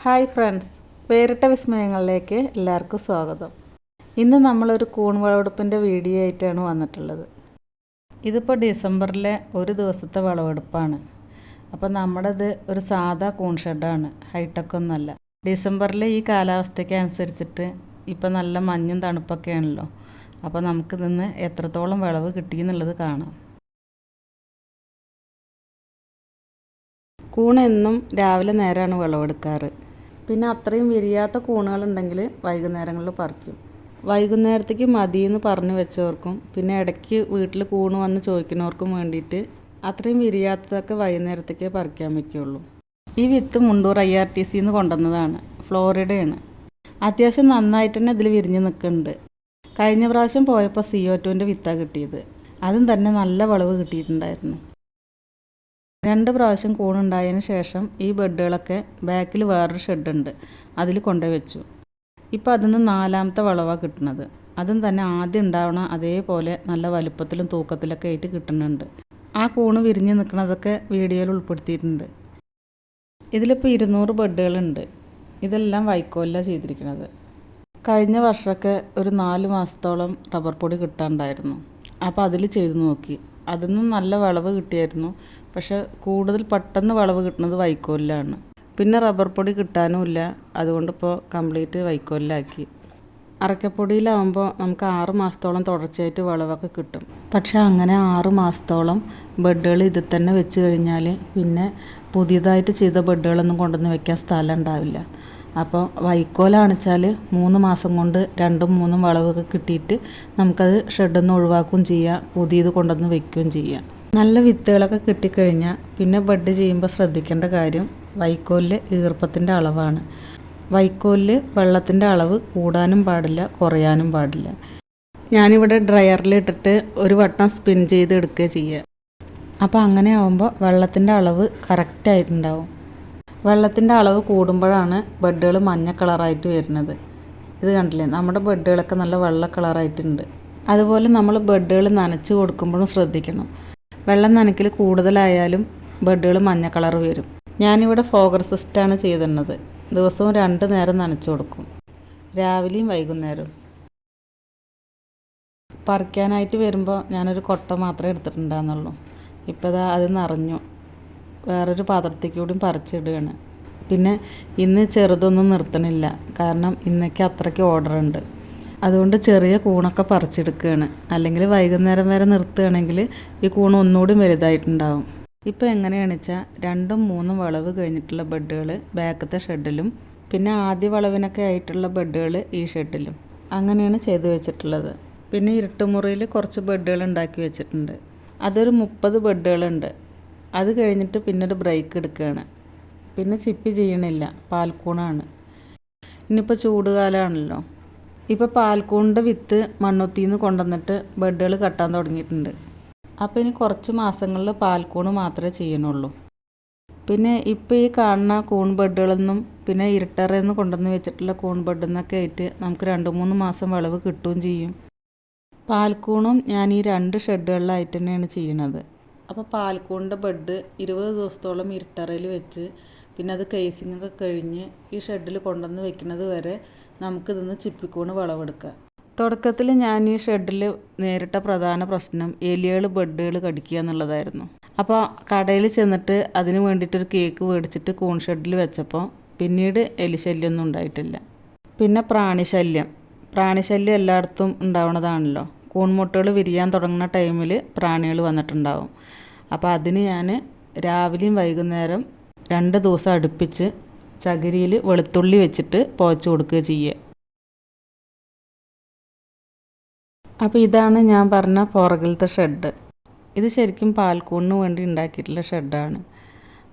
Hi friends വേറിട്ട വിസ്മയങ്ങളിലേക്ക് എല്ലാവർക്കും സ്വാഗതം. ഇന്ന് നമ്മളൊരു കൂൺ വിളവെടുപ്പിന്റെ വീഡിയോ ആയിട്ടാണ് വന്നിട്ടുള്ളത്. ഇതിപ്പോൾ ഡിസംബറിലെ ഒരു ദിവസത്തെ വിളവെടുപ്പാണ്. അപ്പോൾ നമ്മുടേത് ഒരു സാധാ കൂൺ ഷെഡാണ് ഹൈടെക് ഒന്നല്ല ഡിസംബറിലെ ഈ കാലാവസ്ഥയ്ക്ക് അനുസരിച്ചിട്ട് ഇപ്പോൾ നല്ല മഞ്ഞും തണുപ്പൊക്കെ ആണല്ലോ. അപ്പോൾ നമുക്ക് നിന്ന് എത്രത്തോളം വിളവ് കിട്ടി എന്നുള്ളത് കാണാം. കൂൺ എന്നും രാവിലെ നേരമാണ് വിളവെടുക്കാറ്. പിന്നെ അത്രയും വിരിയാത്ത കൂണുകളുണ്ടെങ്കിൽ വൈകുന്നേരങ്ങളിൽ പറിക്കും. വൈകുന്നേരത്തേക്ക് മതിയെന്ന് പറഞ്ഞു വെച്ചവർക്കും പിന്നെ ഇടയ്ക്ക് വീട്ടിൽ കൂണ് വന്ന് ചോദിക്കുന്നവർക്കും വേണ്ടിയിട്ട് അത്രയും വിരിയാത്തതൊക്കെ വൈകുന്നേരത്തേക്കേ പറിക്കാൻ വയ്ക്കുള്ളൂ. ഈ വിത്ത് മുണ്ടൂർ ഐ ആർ ടി സിന്ന് കൊണ്ടുവന്നതാണ് ഫ്ലോറിഡയാണ്. അത്യാവശ്യം നന്നായിട്ട് തന്നെ ഇതിൽ വിരിഞ്ഞ് നിൽക്കുന്നുണ്ട്. കഴിഞ്ഞ പ്രാവശ്യം പോയപ്പോൾ സി ഒ ടുവിന്റെ വിത്താണ് കിട്ടിയത്. അതും തന്നെ നല്ല വിളവ് കിട്ടിയിട്ടുണ്ടായിരുന്നു. രണ്ട് പ്രാവശ്യം കൂണുണ്ടായതിന് ശേഷം ഈ ബെഡുകളൊക്കെ ബാക്കിൽ വേറൊരു ഷെഡുണ്ട്. അതിൽ കൊണ്ടുപോയി വെച്ചു ഇപ്പോൾ അതിൽ നിന്ന് നാലാമത്തെ വളവാണ് കിട്ടുന്നത് അതും തന്നെ ആദ്യം ഉണ്ടാവണ അതേപോലെ നല്ല വലുപ്പത്തിലും തൂക്കത്തിലൊക്കെ ആയിട്ട് കിട്ടുന്നുണ്ട് ആ കൂണ് വിരിഞ്ഞ് നിൽക്കുന്നതൊക്കെ വീഡിയോയിൽ ഉൾപ്പെടുത്തിയിട്ടുണ്ട്. ഇതിലിപ്പോൾ ഇരുന്നൂറ് ബെഡുകളുണ്ട്. ഇതെല്ലാം വൈക്കോല ചെയ്തിരിക്കുന്നത് കഴിഞ്ഞ വർഷമൊക്കെ ഒരു നാല് മാസത്തോളം റബ്ബർ പൊടി കിട്ടാണ്ടായിരുന്നു. അപ്പോൾ അതിൽ ചെയ്ത് നോക്കി. അതിൽ നിന്ന് നല്ല വിളവ് കിട്ടിയായിരുന്നു. പക്ഷെ കൂടുതൽ പെട്ടെന്ന് വളവ് കിട്ടുന്നത് വൈക്കോലിലാണ്. പിന്നെ റബ്ബർ പൊടി കിട്ടാനുമില്ല അതുകൊണ്ടിപ്പോൾ കംപ്ലീറ്റ് വൈക്കോലിലാക്കി. അറക്കപ്പൊടിയിലാവുമ്പോൾ നമുക്ക് ആറ് മാസത്തോളം തുടർച്ചയായിട്ട് വളവൊക്കെ കിട്ടും. പക്ഷേ അങ്ങനെ ആറ് മാസത്തോളം ബെഡുകൾ ഇതിൽ തന്നെ വെച്ച് കഴിഞ്ഞാൽ പിന്നെ പുതിയതായിട്ട് ചെയ്ത ബെഡുകളൊന്നും കൊണ്ടുവന്ന് വെക്കാൻ സ്ഥലം ഉണ്ടാവില്ല. അപ്പോൾ വൈക്കോലാണിച്ചാൽ മൂന്ന് മാസം കൊണ്ട് രണ്ടും മൂന്നും വളവൊക്കെ കിട്ടിയിട്ട് നമുക്കത് ഷെഡിൽ നിന്ന് ഒഴിവാക്കുകയും ചെയ്യാം. പുതിയത് കൊണ്ടുവന്ന് വെക്കുകയും ചെയ്യാം. നല്ല വിത്തുകളൊക്കെ കിട്ടിക്കഴിഞ്ഞാൽ പിന്നെ ബഡ് ചെയ്യുമ്പോൾ ശ്രദ്ധിക്കേണ്ട കാര്യം വൈക്കോലിലെ ഈർപ്പത്തിന്റെ അളവാണ്. വൈക്കോലിൽ വെള്ളത്തിന്റെ അളവ് കൂടാനും പാടില്ല കുറയാനും പാടില്ല. ഞാനിവിടെ ഡ്രയറിൽ ഇട്ടിട്ട് ഒരു വട്ടം സ്പിൻ ചെയ്ത് എടുക്കുക ചെയ്യുക. അപ്പോൾ അങ്ങനെ ആവുമ്പോൾ വെള്ളത്തിന്റെ അളവ് കറക്റ്റായിട്ടുണ്ടാവും വെള്ളത്തിന്റെ അളവ് കൂടുമ്പോഴാണ് ബെഡുകൾ മഞ്ഞ കളറായിട്ട് വരുന്നത്. ഇത് കണ്ടില്ലേ? നമ്മുടെ ബെഡുകളൊക്കെ നല്ല വെള്ള കളറായിട്ടുണ്ട്. അതുപോലെ നമ്മൾ ബെഡുകൾ നനച്ച് കൊടുക്കുമ്പോഴും ശ്രദ്ധിക്കണം. വെള്ളം നനയ്ക്കൽ കൂടുതലായാലും ബെഡുകൾ മഞ്ഞ കളർ വരും. ഞാനിവിടെ ഫോഗർ സിസ്റ്റാണ് ചെയ്തിരുന്നത് ദിവസവും രണ്ട് നേരം നനച്ചു കൊടുക്കും. രാവിലെയും വൈകുന്നേരവും. പറിക്കാനായിട്ട് വരുമ്പോൾ ഞാനൊരു കൊട്ട മാത്രമേ എടുത്തിട്ടുണ്ടായിരുന്നുള്ളൂ. ഇപ്പോൾ ഇതാ അത് നിറഞ്ഞു. വേറൊരു പാത്രത്തേക്ക് കൂടി പറിച്ചിടുകയാണ്. പിന്നെ ഇന്ന് ചെറുതൊന്നും നിർത്തണില്ല. കാരണം ഇന്നേക്ക് അത്രയ്ക്ക് ഓർഡർ ഉണ്ട് അതുകൊണ്ട് ചെറിയ കൂണൊക്കെ പറിച്ചെടുക്കുകയാണ് അല്ലെങ്കിൽ വൈകുന്നേരം വരെ നിർത്തുകയാണെങ്കിൽ ഈ കൂണ് ഒന്നുകൂടി വലുതായിട്ടുണ്ടാവും. ഇപ്പോൾ എങ്ങനെയാണെന്ന് വെച്ചാൽ രണ്ടും മൂന്നും വളവ് കഴിഞ്ഞിട്ടുള്ള ബെഡുകൾ ബാക്കത്തെ ഷെഡിലും പിന്നെ ആദ്യ വളവിനൊക്കെ ആയിട്ടുള്ള ബെഡുകൾ ഈ ഷെഡിലും. അങ്ങനെയാണ് ചെയ്തു വെച്ചിട്ടുള്ളത്. പിന്നെ ഇരുട്ടുമുറിയിൽ കുറച്ച് ബെഡുകൾ ഉണ്ടാക്കി വെച്ചിട്ടുണ്ട്. അതൊരു മുപ്പത് ബെഡുകളുണ്ട്. അത് കഴിഞ്ഞിട്ട് പിന്നെ ഒരു ബ്രേക്ക് എടുക്കുകയാണ്. പിന്നെ ചിപ്പി ചെയ്യണില്ല. പാൽക്കൂണാണ്. ഇനിയിപ്പോൾ ചൂടുകാലമാണല്ലോ. ഇപ്പോൾ പാൽക്കൂണിന്റെ വിത്ത് മണ്ണുത്തിയിൽ നിന്ന് കൊണ്ടുവന്നിട്ട് ബെഡുകൾ കെട്ടാൻ തുടങ്ങിയിട്ടുണ്ട്. അപ്പോൾ ഇനി കുറച്ച് മാസങ്ങളിൽ പാൽക്കൂണ് മാത്രമേ ചെയ്യണുള്ളൂ പിന്നെ ഇപ്പോൾ ഈ കാണുന്ന കൂൺ ബെഡുകളൊന്നും പിന്നെ ഇരുട്ടറയിൽ നിന്ന് കൊണ്ടുവന്ന് വെച്ചിട്ടുള്ള കൂൺ ബെഡിൽ നിന്നൊക്കെ ആയിട്ട് നമുക്ക് രണ്ട് മൂന്ന് മാസം വിളവ് കിട്ടുകയും ചെയ്യും. പാൽക്കൂണും ഞാൻ ഈ രണ്ട് ഷെഡുകളിലായിട്ട് തന്നെയാണ് ചെയ്യുന്നത്. അപ്പോൾ പാൽക്കൂണിന്റെ ബെഡ് ഇരുപത് ദിവസത്തോളം ഇരുട്ടറയിൽ വെച്ച് പിന്നെ അത് കേസിങ്ങൊക്കെ കഴിഞ്ഞ് ഈ ഷെഡിൽ കൊണ്ടുവന്ന് വെക്കുന്നത് വരെ നമുക്കിതിന്ന് ചിപ്പിക്കൂണ് വിളവെടുക്കാം. തുടക്കത്തിൽ ഞാൻ ഈ ഷെഡിൽ നേരിട്ട പ്രധാന പ്രശ്നം എലികൾ ബെഡുകൾ കടിക്കുക എന്നുള്ളതായിരുന്നു. അപ്പോൾ കടയിൽ ചെന്നിട്ട് അതിന് വേണ്ടിയിട്ടൊരു കേക്ക് മേടിച്ചിട്ട് കൂൺ ഷെഡിൽ വെച്ചപ്പോൾ പിന്നീട് എലിശല്യമൊന്നും ഉണ്ടായിട്ടില്ല. പിന്നെ പ്രാണിശല്യം. പ്രാണിശല്യം എല്ലായിടത്തും ഉണ്ടാവുന്നതാണല്ലോ കൂൺമുട്ടകൾ വിരിയാൻ തുടങ്ങുന്ന ടൈമിൽ പ്രാണികൾ വന്നിട്ടുണ്ടാവും. അപ്പോൾ അതിന് ഞാൻ രാവിലെയും വൈകുന്നേരം രണ്ട് ദിവസം അടുപ്പിച്ച് ചകിരിയിൽ വെളുത്തുള്ളി വെച്ചിട്ട് പോച്ചു കൊടുക്കുക ചെയ്യുക. അപ്പോൾ ഇതാണ് ഞാൻ പറഞ്ഞ പുറകിലത്തെ ഷെഡ്. ഇത് ശരിക്കും പാൽക്കൂണിന് വേണ്ടി ഉണ്ടാക്കിയിട്ടുള്ള ഷെഡാണ്.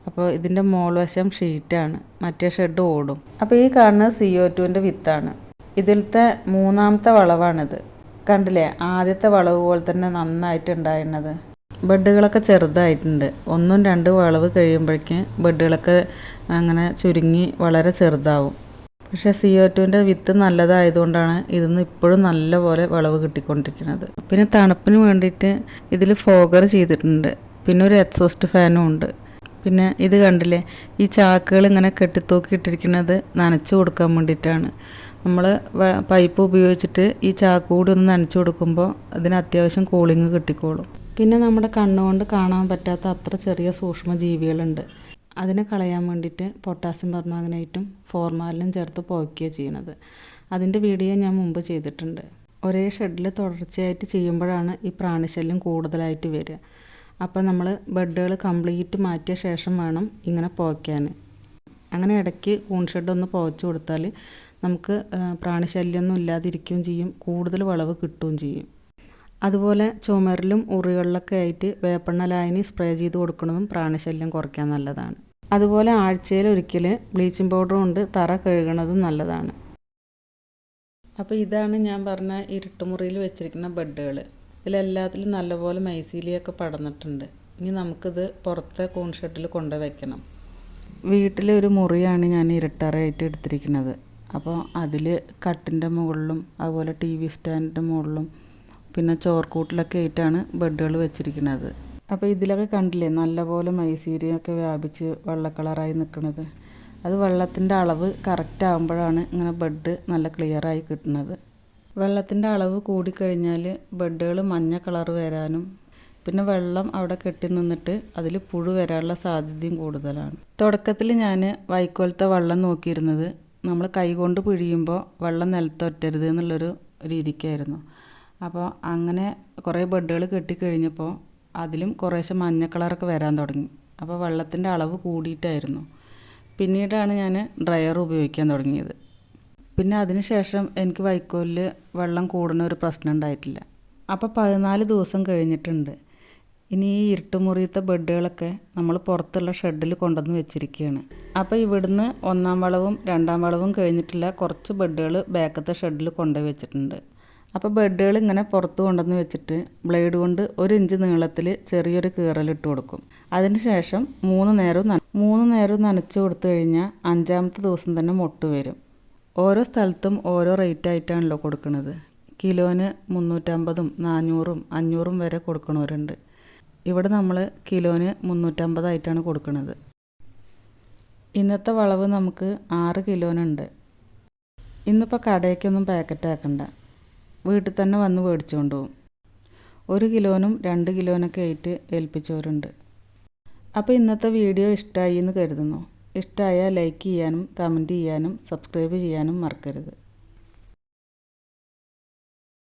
അപ്പോൾ ഇതിന്റെ മോൾവശം ഷീറ്റാണ്. മറ്റേ ഷെഡ് ഓടും. അപ്പോൾ ഈ കാണുന്നത് സി ഒ ടുവിന്റെ വിത്താണ്. ഇതിലത്തെ മൂന്നാമത്തെ വളവാണിത്. കണ്ടില്ലേ? ആദ്യത്തെ വളവ് പോലെ തന്നെ നന്നായിട്ട് ഉണ്ടായിരുന്നത്. ബെഡുകളൊക്കെ ചെറുതായിട്ടുണ്ട്. ഒന്നും രണ്ട് വളവ് കഴിയുമ്പോഴേക്കും ബെഡുകളൊക്കെ അങ്ങനെ ചുരുങ്ങി വളരെ ചെറുതാവും. പക്ഷേ സി ഒ ടുവിന്റെ വിത്ത് നല്ലതായതുകൊണ്ടാണ് ഇതിന്ന് ഇപ്പോഴും നല്ലപോലെ വിളവ് കിട്ടിക്കൊണ്ടിരിക്കുന്നത്. പിന്നെ തണുപ്പിന് വേണ്ടിയിട്ട് ഇതിൽ ഫോഗർ ചെയ്തിട്ടുണ്ട്. പിന്നെ ഒരു എക്സോസ്റ്റ് ഫാനും ഉണ്ട്. പിന്നെ ഇത് കണ്ടില്ലേ? ഈ ചാക്കുകൾ ഇങ്ങനെ കെട്ടിത്തൂക്കി ഇട്ടിരിക്കുന്നത് നനച്ചു കൊടുക്കാൻ വേണ്ടിയിട്ടാണ്. നമ്മൾ പൈപ്പ് ഉപയോഗിച്ചിട്ട് ഈ ചാക്ക് കൂടി ഒന്ന് നനച്ചു കൊടുക്കുമ്പോൾ അതിന് അത്യാവശ്യം കൂളിങ് കിട്ടിക്കോളും. പിന്നെ നമ്മുടെ കണ്ണുകൊണ്ട് കാണാൻ പറ്റാത്ത അത്ര ചെറിയ സൂക്ഷ്മ ജീവികളുണ്ട് അതിനെ കളയാൻ വേണ്ടിയിട്ട് പൊട്ടാസ്യം പെർമാഗ്നേറ്റും ഫോർമാലിനും ചേർത്ത് പുകയ്ക്കുകയാണ് ചെയ്യണത്. അതിന്റെ വീഡിയോ ഞാൻ മുമ്പ് ചെയ്തിട്ടുണ്ട്. ഒരേ ഷെഡിൽ തുടർച്ചയായിട്ട് ചെയ്യുമ്പോഴാണ് ഈ പ്രാണിശല്യം കൂടുതലായിട്ട് വരിക. അപ്പോൾ നമ്മൾ ബെഡുകൾ കംപ്ലീറ്റ് മാറ്റിയ ശേഷം വേണം ഇങ്ങനെ പുകയ്ക്കാൻ അങ്ങനെ ഇടയ്ക്ക് കൂൺ ഷെഡ് ഒന്ന് കൊടുത്താൽ നമുക്ക് പ്രാണിശല്യമൊന്നും ഇല്ലാതിരിക്കുകയും ചെയ്യും. കൂടുതൽ വിളവ് കിട്ടുകയും ചെയ്യും. അതുപോലെ ചുമരിലും ഉറികളിലൊക്കെ ആയിട്ട് വേപ്പെണ്ണ ലായനി സ്പ്രേ ചെയ്ത് കൊടുക്കുന്നതും പ്രാണിശല്യം കുറയ്ക്കാൻ നല്ലതാണ്. അതുപോലെ ആഴ്ചയിൽ ഒരിക്കൽ ബ്ലീച്ചിങ് പൗഡർ കൊണ്ട് തറ കഴുകണതും നല്ലതാണ്. അപ്പോൾ ഇതാണ് ഞാൻ പറഞ്ഞ ഇരുട്ടുമുറിയിൽ വെച്ചിരിക്കുന്ന ബെഡുകൾ ഇതിലെല്ലാത്തിലും നല്ലപോലെ മൈസീലിയൊക്കെ പടന്നിട്ടുണ്ട് ഇനി നമുക്കിത് പുറത്തെ കൂൺഷെട്ടിൽ കൊണ്ടുവയ്ക്കണം. കൊണ്ടു വയ്ക്കണം വീട്ടിലെ ഒരു മുറിയാണ് ഞാൻ ഇരുട്ടറയായിട്ട് എടുത്തിരിക്കുന്നത്. അപ്പോൾ അതിൽ കട്ടിന്റെ മുകളിലും അതുപോലെ ടി വി സ്റ്റാൻഡിന്റെ മുകളിലും പിന്നെ ചോർക്കൂട്ടിലൊക്കെ ആയിട്ടാണ് ബെഡുകൾ വെച്ചിരിക്കുന്നത്. അപ്പോൾ ഇതിലൊക്കെ കണ്ടില്ലേ നല്ലപോലെ മൈസീരിയൊക്കെ വ്യാപിച്ച് വെള്ള കളറായി നിൽക്കുന്നത്. അത് വെള്ളത്തിന്റെ അളവ് കറക്റ്റ് ആകുമ്പോഴാണ് ഇങ്ങനെ ബെഡ് നല്ല ക്ലിയറായി കിട്ടുന്നത്. വെള്ളത്തിന്റെ അളവ് കൂടിക്കഴിഞ്ഞാൽ ബെഡുകൾ മഞ്ഞ കളർ വരാനും പിന്നെ വെള്ളം അവിടെ കെട്ടി നിന്നിട്ട് അതിൽ പുഴു വരാനുള്ള സാധ്യതയും കൂടുതലാണ്. തുടക്കത്തിൽ ഞാൻ വൈക്കോലത്തെ വെള്ളം നോക്കിയിരുന്നത്. നമ്മൾ കൈകൊണ്ട് പിഴിയുമ്പോൾ വെള്ളം നിലത്തൊറ്റരുത് എന്നുള്ളൊരു രീതിക്കായിരുന്നു. അപ്പോൾ അങ്ങനെ കുറേ ബെഡുകൾ കെട്ടിക്കഴിഞ്ഞപ്പോൾ അതിലും കുറേശ്ശെ മഞ്ഞ കളറൊക്കെ വരാൻ തുടങ്ങി. അപ്പോൾ വെള്ളത്തിന്റെ അളവ് കൂടിയിട്ടായിരുന്നു. പിന്നീടാണ് ഞാൻ ഡ്രയർ ഉപയോഗിക്കാൻ തുടങ്ങിയത്. പിന്നെ അതിനുശേഷം എനിക്ക് വൈക്കോലിൽ വെള്ളം കൂടുന്ന ഒരു പ്രശ്നം ഉണ്ടായിട്ടില്ല. അപ്പോൾ പതിനാല് ദിവസം കഴിഞ്ഞിട്ടുണ്ട്. ഇനി ഈ ഇരുട്ടുമുറിയത്തെ ബെഡുകളൊക്കെ നമ്മൾ പുറത്തുള്ള ഷെഡിൽ കൊണ്ടുവന്ന് വെച്ചിരിക്കുകയാണ് അപ്പോൾ ഇവിടുന്ന് ഒന്നാം വളവും രണ്ടാം വളവും കഴിഞ്ഞിട്ടുള്ള കുറച്ച് ബെഡുകൾ ബാക്കത്തെ ഷെഡിൽ കൊണ്ടുപോയി വെച്ചിട്ടുണ്ട്. അപ്പോൾ ബെഡുകൾ ഇങ്ങനെ പുറത്ത് കൊണ്ടുവന്ന് വെച്ചിട്ട് ബ്ലേഡ് കൊണ്ട് ഒരു ഇഞ്ച് നീളത്തിൽ ചെറിയൊരു കീറലിട്ട് കൊടുക്കും. അതിന് ശേഷം മൂന്ന് നേരവും മൂന്ന് നേരവും നനച്ച് കൊടുത്തു കഴിഞ്ഞാൽ അഞ്ചാമത്തെ ദിവസം തന്നെ മൊട്ട് വരും. ഓരോ സ്ഥലത്തും ഓരോ റേറ്റ് ആയിട്ടാണല്ലോ കൊടുക്കുന്നത്. കിലോന് മുന്നൂറ്റമ്പതും നാനൂറും അഞ്ഞൂറും വരെ കൊടുക്കണവരുണ്ട്. ഇവിടെ നമ്മൾ കിലോന് മുന്നൂറ്റമ്പതായിട്ടാണ് കൊടുക്കുന്നത്. ഇന്നത്തെ വളവ് നമുക്ക് ആറ് കിലോനുണ്ട്. ഇന്നിപ്പോൾ കടയ്ക്കൊന്നും പാക്കറ്റ് ആക്കണ്ട. വീട്ടിൽ തന്നെ വന്ന് മേടിച്ചുകൊണ്ട് പോകും ഒരു കിലോനും രണ്ട് കിലോനൊക്കെ ആയിട്ട് ഏൽപ്പിച്ചവരുണ്ട്. അപ്പോൾ ഇന്നത്തെ വീഡിയോ ഇഷ്ടമായി എന്ന് കരുതുന്നു. ഇഷ്ടമായാൽ ലൈക്ക് ചെയ്യാനും കമന്റ് ചെയ്യാനും സബ്സ്ക്രൈബ് ചെയ്യാനും മറക്കരുത്.